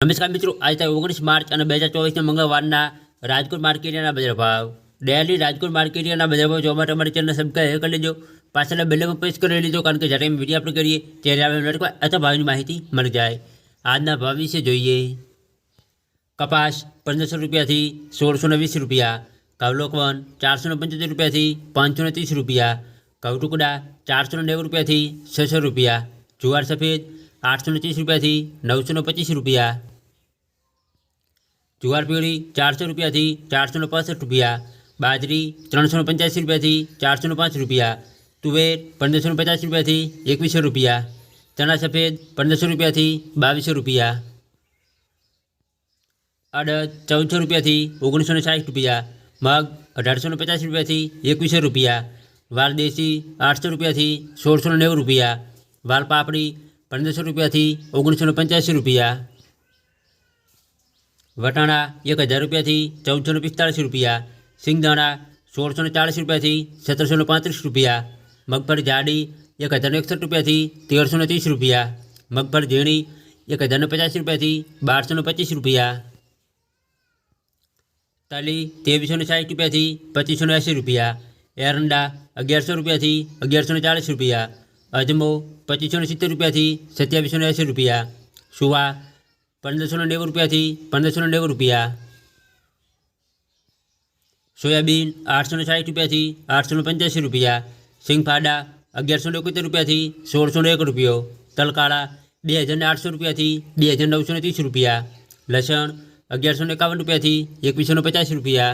નમસ્કાર મિત્રો આજે તારીખ ઓગણીસ માર્ચ અને બે હજાર ચોવીસના મંગળવારના રાજકોટ માર્કેટના બજાર ભાવ ડેલી રાજકોટ માર્કેટના બજાર ભાવ જોવા માટે અમારી ચેનલ સબસ્ક્રાઈબ કરી લેજો પાછળના બેલમાં પ્રેસ કરી લેજો કારણ કે જ્યારે અમે વિડીયો અપલોડ કરીએ ત્યારે આપણે નોટિફાઈ અથવા ભાવની માહિતી મળી જાય આજના ભાવ વિશે જોઈએ કપાસ પંદરસો રૂપિયાથી સોળસો ને વીસ રૂપિયા કવલોકવન ચારસો ને પંચોતેર રૂપિયાથી પાંચસો ને ત્રીસ રૂપિયા કવટુકડા ચારસો ને નેવું રૂપિયાથી છસો રૂપિયા જુવાર સફેદ આઠસો ને ત્રીસ રૂપિયાથી નવસો ને પચીસ રૂપિયા જુવાર પીળી ચારસો રૂપિયાથી ચારસો ને પાસઠ રૂપિયા બાજરી ત્રણસો ને પંચ્યાસી રૂપિયાથી ચારસો ને પાંચ રૂપિયા તુવેર પંદરસો ને પચાસ રૂપિયાથી એકવીસો રૂપિયા ચણા સફેદ પંદરસો રૂપિયાથી બાવીસો રૂપિયા અડદ ચૌદસો રૂપિયાથી ઓગણીસો ને સાઠ રૂપિયા મગ અઢારસો ને પચાસ રૂપિયાથી એકવીસો રૂપિયા વાલ દેશી આઠસો રૂપિયાથી સોળસો ને નેવું રૂપિયા વાલ પાપડી પંદરસો રૂપિયાથી ઓગણીસો ને પંચ્યાસી રૂપિયા વટાણા એક હજાર રૂપિયાથી ચૌદસો ને પિસ્તાળીસ રૂપિયા સિંગદાણા સોળસો ને ચાળીસ રૂપિયાથી સત્તરસો ને પાંત્રીસ રૂપિયા મગફળી જાડી એક હજાર ને એકસઠ રૂપિયાથી તેરસો ને ત્રીસ રૂપિયા મગફળી ઝીણી એક હજાર ને પચાસ રૂપિયાથી બારસો ને પચીસ રૂપિયા તલી ત્રેવીસો ને સાઠ રૂપિયાથી પચીસો ને એંસી રૂપિયા એરંડા અગિયારસો રૂપિયાથી અગિયારસો ને ચાળીસ રૂપિયા અજમો પચીસો ને સિત્તેર રૂપિયાથી સત્યાવીસો ને એંસી રૂપિયા સુવા પંદરસો ને નેવું રૂપિયાથી પંદરસો ને નેવું રૂપિયા સોયાબીન આઠસો ને સાઠ રૂપિયાથી આઠસો ને પંચ્યાસી રૂપિયા સિંગફાડા અગિયારસો ને એકોતેર રૂપિયાથી સોળસો ને એક રૂપિયો તલકાળા બે હજાર ને આઠસો રૂપિયાથી બે હજાર નવસો ને ત્રીસ રૂપિયા લસણ અગિયારસો ને એકાવન રૂપિયાથી એકવીસો ને પચાસ રૂપિયા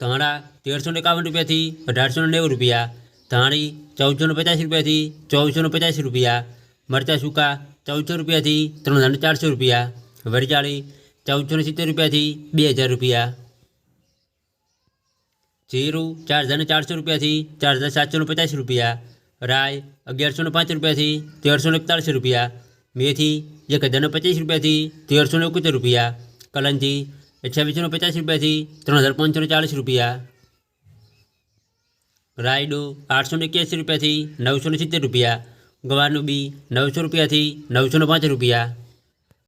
ધાણા તેરસો ને એકાવન રૂપિયાથી અઢારસો ને નેવું રૂપિયા ધાણી ચૌદસો ને પચાસ રૂપિયાથી ચોવીસો ને પચાસ રૂપિયા મરચાં સૂકા ચૌદસો રૂપિયાથી ત્રણ હજાર ને ચારસો રૂપિયા વરિયાળી ચૌદસો ને સિત્તેર રૂપિયાથી બે હજાર રૂપિયા જીરું ચાર હજાર ને ચારસો રૂપિયાથી ચાર હજાર સાતસો ને પચાસ રૂપિયા રાય અગિયારસો ને પાંચ રૂપિયાથી તેરસો ને એકતાળીસ રૂપિયા મેથી એક હજાર ને પચીસ રૂપિયાથી તેરસો ને એકોતેર રૂપિયા કલંજી અઠ્યાવીસો ને પચાસ રૂપિયાથી ત્રણ હજાર પાંચસો ને ચાલીસ રૂપિયા રાયડો આઠસો ને એક્યાસી રૂપિયાથી નવસો ને સિત્તેર રૂપિયા ગવારનું બી નવસો રૂપિયાથી નવસો પાંચ રૂપિયા.